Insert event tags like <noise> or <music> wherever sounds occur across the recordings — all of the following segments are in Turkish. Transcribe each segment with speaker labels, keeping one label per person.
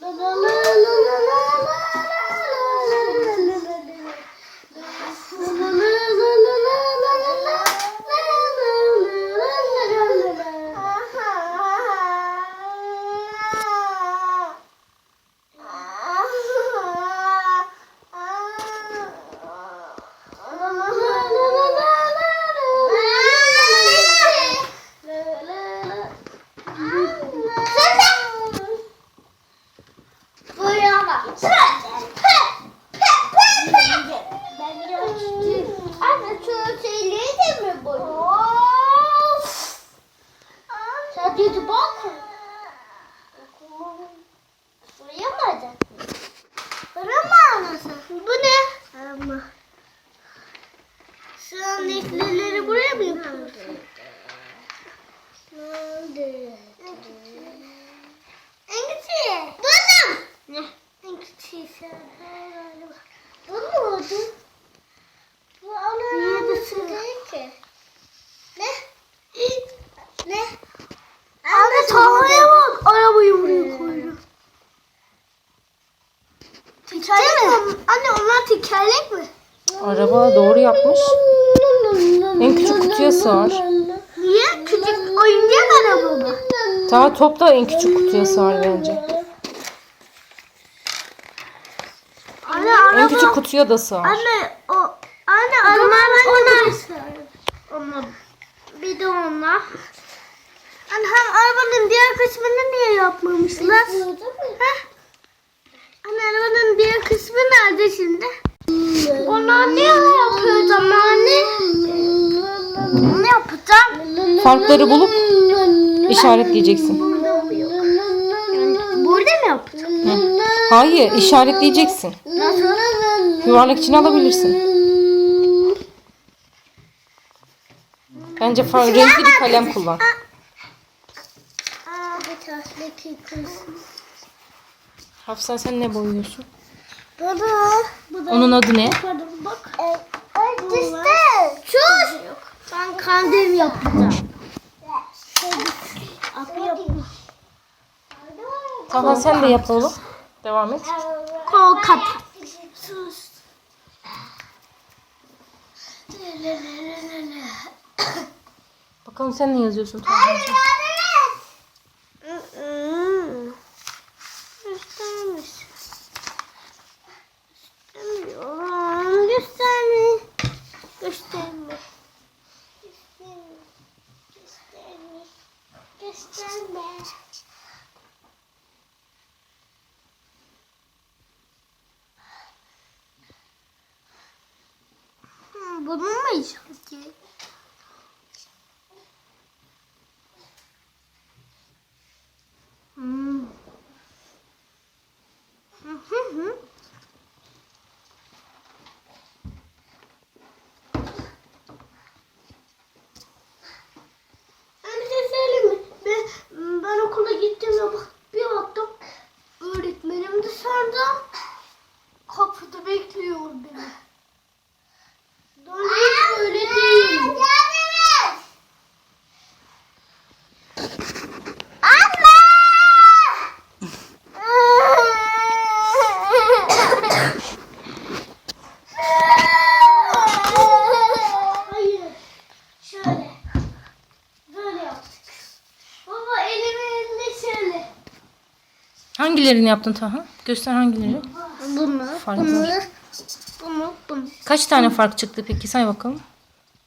Speaker 1: no no no no no la la Dedi bak. Buraya mı alacak mı? Bu ne? Ama. Sen lifleri buraya mı yapıyorsun? En küçüğü. Buldum. Ne? En küçüğü sen. Bunu buldum. Bu onun anası değil ki. Ne? Ne? Abi tahtaya bak. Arabayı buraya hmm. koydu. Tekerlek mi? Anne onlar tekerlek mi?
Speaker 2: Araba doğru yapmış. En küçük kutuya sığar.
Speaker 1: Niye? Küçük oyuncak araba mı?
Speaker 2: Daha top da en küçük kutuya sığar bence. Anne, araba, en küçük kutuya da sığar. Anne
Speaker 1: o anne onlar onlar onlar bir de onlar. Hani hem arabanın diğer kısmını niye yapmamışlar? Heh. Hani arabanın diğer kısmı nerede şimdi? Onu niye yapıyor anne? Ne yapacağım?
Speaker 2: Farkları bulup işaretleyeceksin.
Speaker 1: Burada mı yapacağım?
Speaker 2: Hayır, işaretleyeceksin. Nasıl? Yuvarlak içine alabilirsin. Bence far, renkli bir kalem kullan tatlı kız. Hafsa sen ne boyuyorsun? Bu da Onun adı ne? bak.
Speaker 1: Ötüste. Sus. Ben kandem yapacağım.
Speaker 2: Abi sen de yap oğlum. Devam et. Kol kat. Sus. Bakalım sen ne yazıyorsun? Tamam. Mm. Mm-hmm. Hangilerini yaptın Taha? Göster hangileri.
Speaker 1: Bunu, Farklı. bunu,
Speaker 2: bunu, bunu. Kaç tane fark çıktı peki? Say bakalım.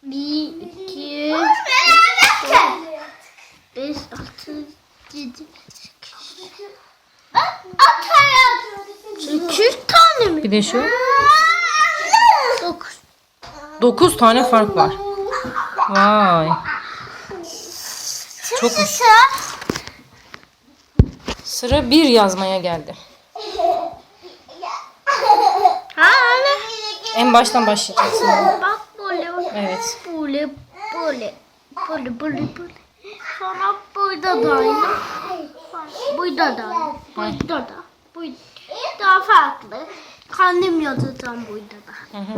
Speaker 1: Bir, iki, üç, beş, altı, yedi, sekiz. Sekiz tane mi?
Speaker 2: Bir de şu. Dokuz. Dokuz tane fark var. Vay. Çok sıra Sıra bir yazmaya geldi. Ha En baştan başlayacaksın.
Speaker 1: Bak böyle Evet. Böyle böyle. Böyle böyle böyle. Sonra burada da aynı. Burada da aynı. Burada da. Burada daha farklı. Kendim yazacağım burada da. Hı hı.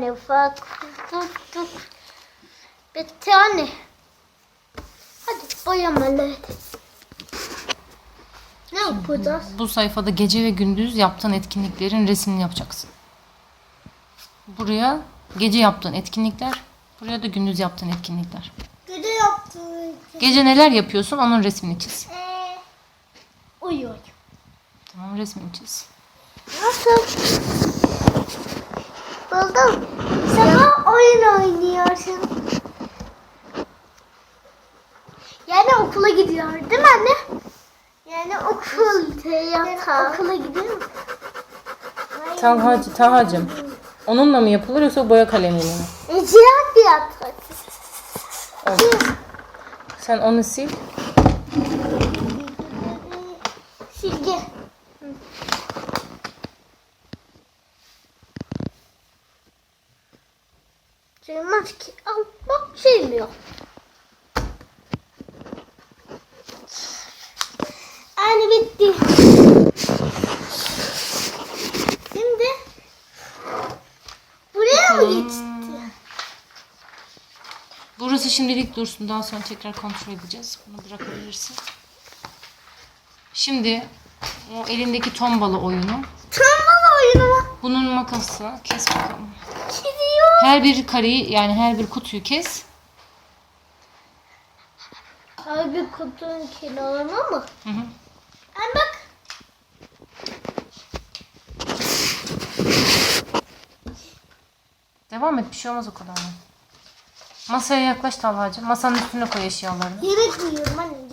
Speaker 1: tane tuttuk. Bir tane. Hadi boyamalı. Ne yapacağız?
Speaker 2: Bu sayfada gece ve gündüz yaptığın etkinliklerin resmini yapacaksın. Buraya gece yaptığın etkinlikler, buraya da gündüz yaptığın etkinlikler.
Speaker 1: Gece yaptığın
Speaker 2: Gece neler yapıyorsun onun resmini çiz. Ee, uyuyorum. Tamam resmini çiz. Nasıl?
Speaker 1: Buldum. Sana oyun oynuyorsun. Yani okula gidiyor değil mi anne? Yani okul, yatağa. Yani okula gidiyor mu?
Speaker 2: Tahacım. Onunla mı yapılır yoksa boya kalemiyle mi?
Speaker 1: E, cihat bir
Speaker 2: Sen onu sil.
Speaker 1: gitti. Şimdi buraya mı Bakalım.
Speaker 2: Burası şimdilik dursun. Daha sonra tekrar kontrol edeceğiz. Bunu bırakabilirsin. Şimdi o elindeki tombalı oyunu.
Speaker 1: Tombalı oyunu mu?
Speaker 2: Bunun makası. Kes bakalım. Çiziyor. Her bir kareyi yani her bir kutuyu kes.
Speaker 1: Abi kutunun kenarına mı? Hı hı.
Speaker 2: Devam et bir şey olmaz o kadar. Masaya yaklaş Talha'cığım. Masanın üstüne koy eşyalarını.
Speaker 1: Yemek yiyorum anne.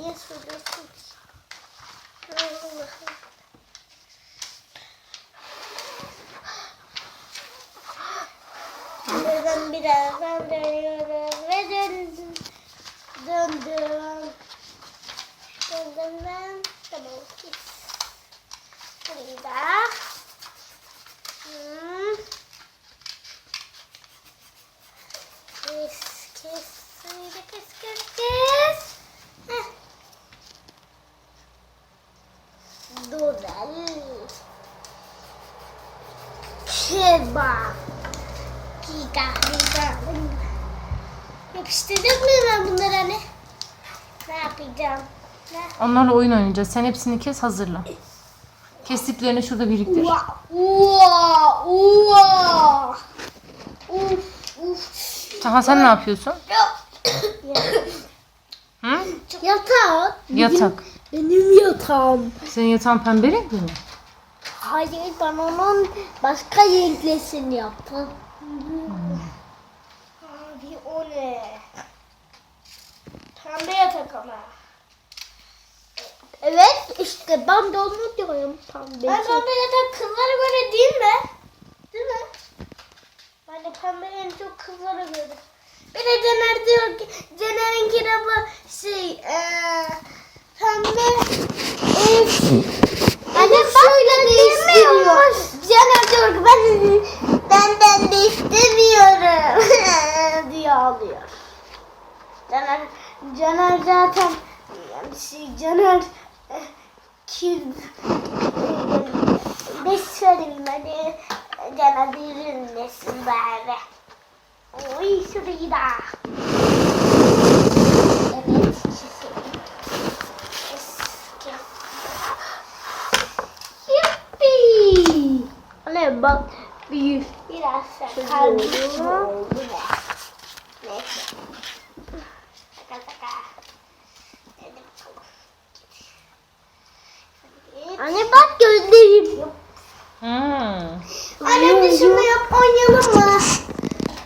Speaker 2: Burada, burada, burada. Yapıştırdık mı ben bunları anne? Ne yapacağım? Ne? Onlarla oyun oynayacağız. Sen hepsini kes hazırla. Kestiklerini şurada biriktir. Ua, ua, ua. Uf, uf. Taha sen ne yapıyorsun?
Speaker 1: Hı? Yatak. Yatak. Benim, benim yatağım.
Speaker 2: Senin yatağın pembe renkli mi?
Speaker 1: Hayır ben onun başka renklesini yaptım. Pembe. Pembe Evet işte ben de onu diyorum pembe. Ben pembe yatak kızlara göre değil mi? Değil mi? Ben de pembe en çok kızlara göre. Bir de Cener diyor ki Cener'in kitabı şey ee, pembe ev. Anne şöyle değiştiriyor. Cener diyor ki ben benden değiştirmiyorum. <laughs> yağlıyor. Caner, Caner zaten şey, Caner eh, ki beş eh, söyleyeyim hadi Caner yürünmesin bari. Oy şurayı da. Evet. Yuppi. Ne bak büyük. Biraz kaldı. Anne bak gözlerim. Hmm. Anne bir şunu yap oynayalım mı?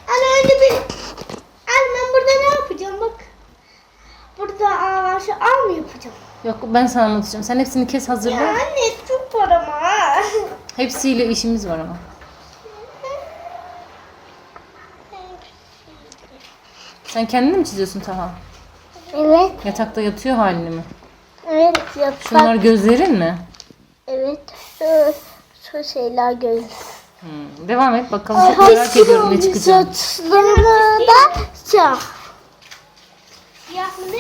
Speaker 1: Anne öyle bir... Anne ben burada ne yapacağım bak. Burada aa, şu ağ mı yapacağım?
Speaker 2: Yok ben sana anlatacağım. Sen hepsini kes hazırla. Ya
Speaker 1: anne çok var. ha.
Speaker 2: Hepsiyle işimiz var ama. Sen kendini mi çiziyorsun Taha? Evet. Yatakta yatıyor halini mi?
Speaker 1: Evet yaprak.
Speaker 2: Şunlar gözlerin mi?
Speaker 1: Evet. Şu, şu şeyler göz.
Speaker 2: Hmm. Devam et bakalım. Çok merak ediyorum ne çıkacak. Saçlarımı da siyah. Siyah mı ne?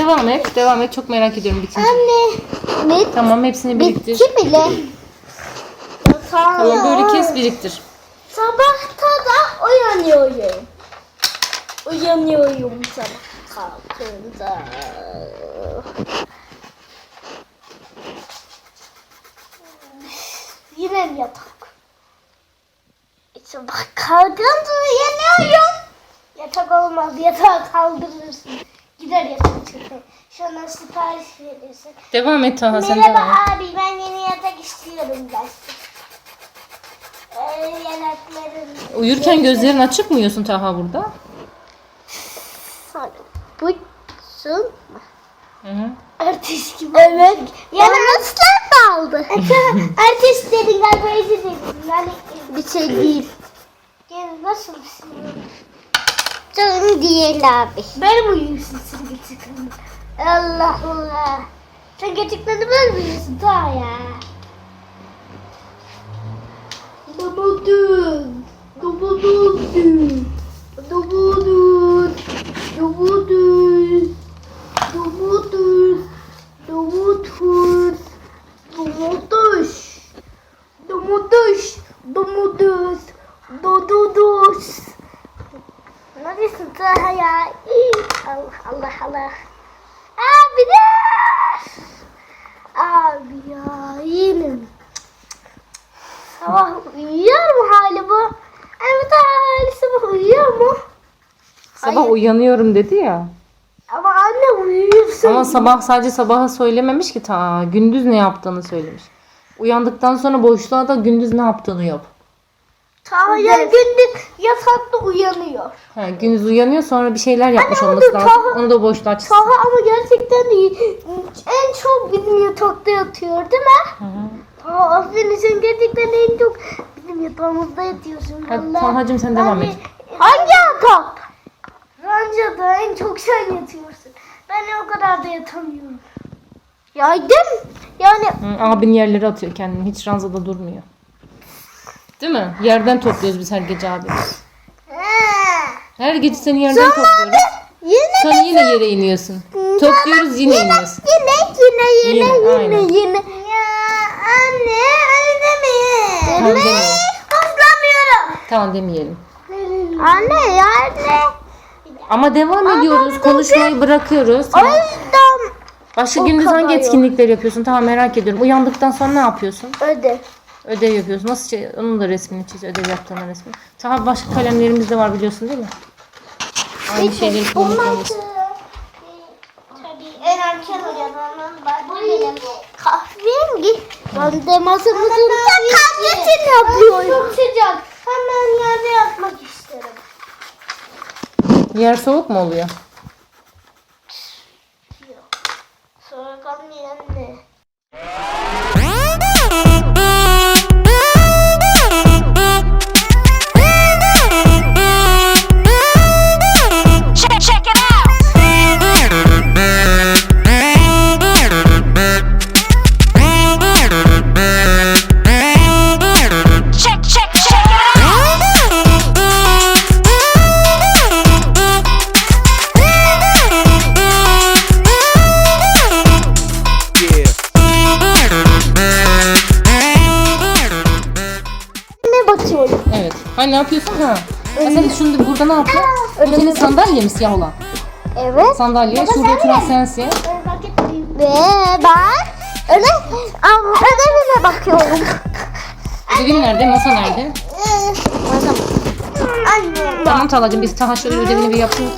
Speaker 2: Devam et. Devam et. Çok merak ediyorum bitince. Anne. Bit, Tamam hepsini biriktir. bitti bile. Tamam böyle kes biriktir.
Speaker 1: Sabahta da uyanıyorum. Uyanıyorum sabah kalkınca. Yine mi yatak? E, Sabah kalkınca uyanıyorum. Yatak olmaz. Yatağa kaldırırsın görüyorsun çünkü. Sonra sipariş veriyorsun.
Speaker 2: Devam et Taha sen
Speaker 1: devam. Merhaba abi ben yeni yatak istiyorum dersin.
Speaker 2: Ee, Uyurken gözlerin açık mı uyuyorsun Taha burada? Sonra bu
Speaker 1: su Hı hı. Ertesi gibi. Evet. Yanaklar da aldı. E, Ertesi dedin galiba izin Yani Bir şey değil. Yani nasıl bir sinir? Şey? sorun değil abi. Benim uyumuşum sen gıcıklandım. Allah Allah. Sen gıcıklandın mı uyumuşsun daha ya? Dobudun. Dobudun. Dobudun. Dobudun.
Speaker 2: uyanıyorum dedi ya.
Speaker 1: Ama anne uyuyorsun.
Speaker 2: Ama sabah sadece sabaha söylememiş ki ta gündüz ne yaptığını söylemiş. Uyandıktan sonra boşluğa da gündüz ne yaptığını yap.
Speaker 1: Ta ya gündüz yatakta uyanıyor.
Speaker 2: Ha, gündüz uyanıyor sonra bir şeyler yapmış Anne, olması lazım. Taha, Onu da boşluğa çıksın. Taha
Speaker 1: ama gerçekten iyi. en çok bizim yatakta yatıyor değil mi? Hı hı. Taha aferin sen gerçekten en çok bizim yatağımızda yatıyorsun.
Speaker 2: Hadi Vallahi. Taha'cım sen devam et.
Speaker 1: Hangi yatak? Anca da en çok sen yatıyorsun. Ben o kadar da yatamıyorum. Yaydım. Yani
Speaker 2: abin yerlere atıyor kendini. Hiç ranzada durmuyor. Değil mi? Yerden topluyoruz biz her gece abi. Ee. Her gece seni yerden Sonra topluyoruz. Yine Sonra de yine yere iniyorsun. Topluyoruz yine, yine iniyorsun. Yine yine yine
Speaker 1: Yine, yine yine. Ya anne öyle demeyin. Tamam demeyin. Hoplamıyorum.
Speaker 2: Tamam demeyelim.
Speaker 1: Anne yani.
Speaker 2: Ama devam ediyoruz. bugün- Konuşmayı bırakıyoruz. O Tamam. Başka O gündüz hangi etkinlikler yapıyorsun? Tamam merak ediyorum. Uyandıktan sonra ne yapıyorsun? Ödev. Ödev yapıyorsun. Nasıl şey? Onun da resmini çiz. Ödev yaptığında resmini. Tamam. başka kalemlerimiz de var biliyorsun değil mi? Aynı şeyleri kullanıyoruz.
Speaker 1: Tabii En öğrenken uyananın başka Kahvem git. Ben de masamızın kahvesini yapıyorum. Çok sıcak. Hemen yerde yapmak istiyorum.
Speaker 2: Yer soğuk mu oluyor?
Speaker 1: Yok. Soğuk olmayan ne?
Speaker 2: yapıyorsun ha. Ya sen şimdi burada ne yapıyorsun? Bu senin sandalye mi siyah olan? Evet. Sandalye. Baba, Şurada sen oturan mi? sensin.
Speaker 1: Ve ben öyle ödevime bakıyorum.
Speaker 2: Ödevin nerede? Masa nerede? Anne. Tamam Talacığım biz Taha şöyle ödevini bir yapalım.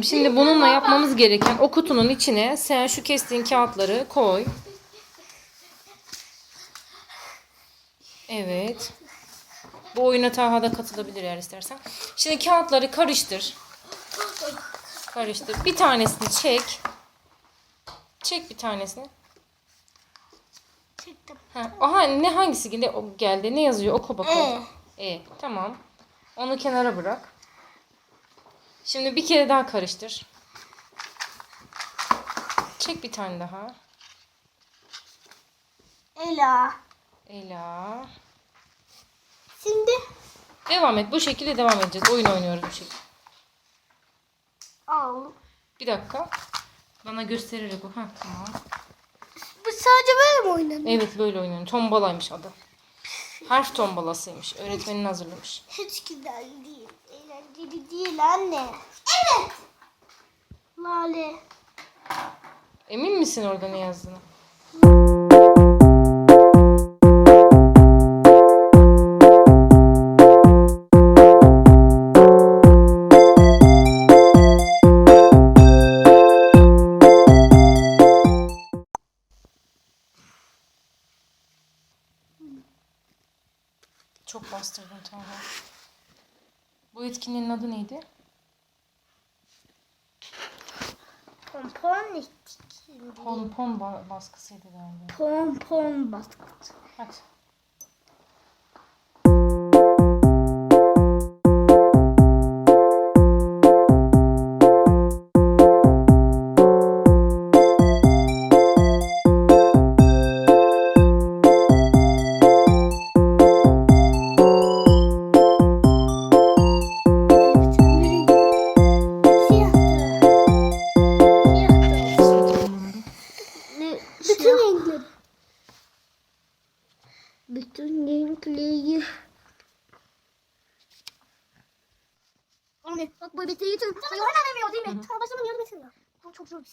Speaker 2: Anneciğim şimdi bununla yapmamız gereken o kutunun içine sen şu kestiğin kağıtları koy. Evet. Bu oyuna Taha da katılabilir eğer istersen. Şimdi kağıtları karıştır. Karıştır. Bir tanesini çek. Çek bir tanesini. Çektim. Ha. Aha ne hangisi geldi? geldi. Ne yazıyor? Oku bakalım. E. e. Tamam. Onu kenara bırak. Şimdi bir kere daha karıştır. Çek bir tane daha. Ela. Ela. Şimdi. Devam et. Bu şekilde devam edeceğiz. Oyun oynuyoruz bu şekilde. Al. Bir dakika. Bana gösterir bu Ha, tamam.
Speaker 1: Bu sadece böyle mi oynanıyor?
Speaker 2: Evet böyle oynanıyor. Tombalaymış adı. Harf tombalasıymış. Öğretmenin hazırlamış.
Speaker 1: Hiç güzel değil. Eğlenceli değil anne. Evet. Lale.
Speaker 2: Emin misin orada ne yazdığını? bastırdım tamam. Bu etkinliğin adı neydi?
Speaker 1: Pompon etkinliği.
Speaker 2: Pompon ba baskısıydı galiba.
Speaker 1: Pompon baskısı. Hadi.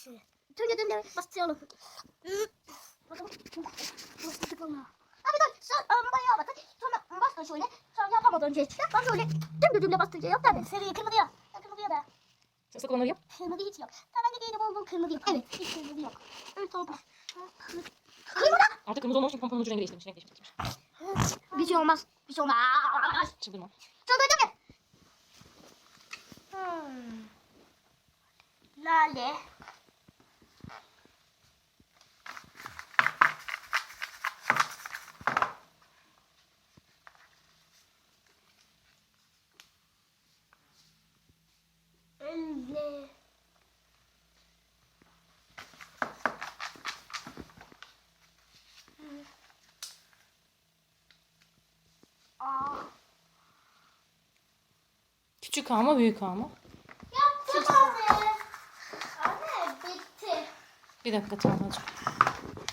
Speaker 1: şuraya. Tüm de basıyorum. Bakın. Bastık valla. Abi dur. Sen arabayı e, al bakın. Sonra bastın şöyle.
Speaker 2: Sonra yapamadan önce çıkıyor. Sonra şöyle tüm gücümle bastınca yap tabii. Sarıya kırmızıya. Kırmızıya da. Sık onları yap. Kırmızı hiç yok. Tamam ben de değilim oğlum kırmızı yok. Evet hiç kırmızı yok. Evet oldu. Kırmızı. Artık kırmızı olmamış çünkü pomponun ucu rengi değiştirmiş. Renk değiştirmiş. Bir şey olmaz. Bir şey olmaz. Çıldırma. Çıldırdım ya. Hmm. Lale. Küçük A mı büyük A mı?
Speaker 1: Yaptım anne. Anne bitti.
Speaker 2: Bir dakika tamam Tanrıcığım.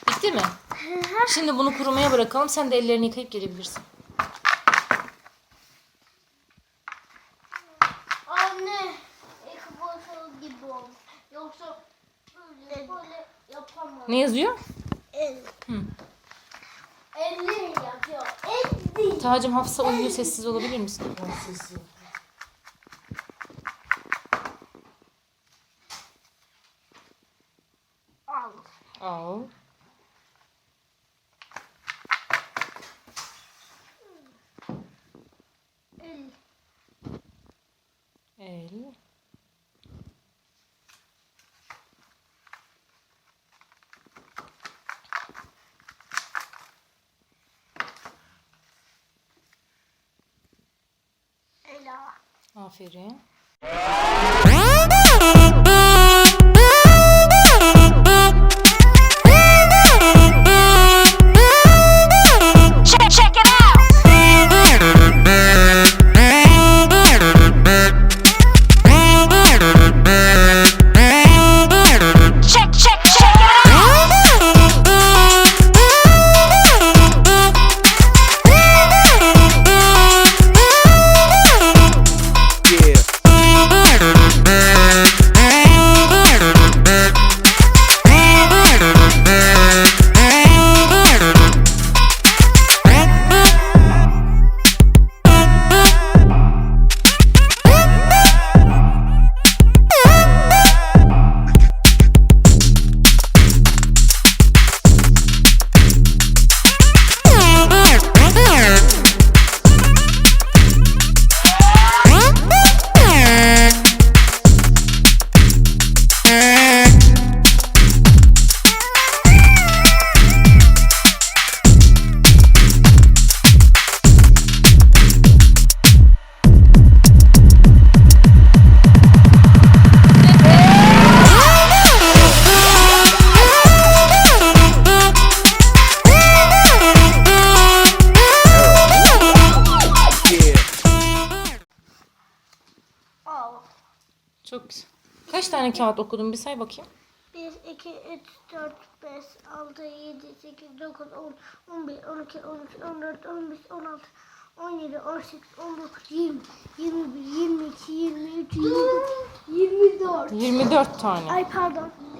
Speaker 2: Bitti mi? Şimdi bunu kurumaya bırakalım. Sen de ellerini yıkayıp gelebilirsin.
Speaker 1: Anne, ekbosal gibi ol. Yoksa böyle,
Speaker 2: böyle yapamam. Ne yazıyor? El. Hı.
Speaker 1: Elli yazıyor.
Speaker 2: Elli. Tacım Hafsa uyuyor. Sessiz olabilir misin? Ben sessiz. Aferin. tane kağıt okudun bir say bakayım.
Speaker 1: 1, 2, 3, 4, 5, 6, 7, 8, 9, 10, 11, 12, 13, 14, 15, 16, 17, 18, 19, 20, 21, 22, 23, 24.
Speaker 2: 24 tane. Ay pardon.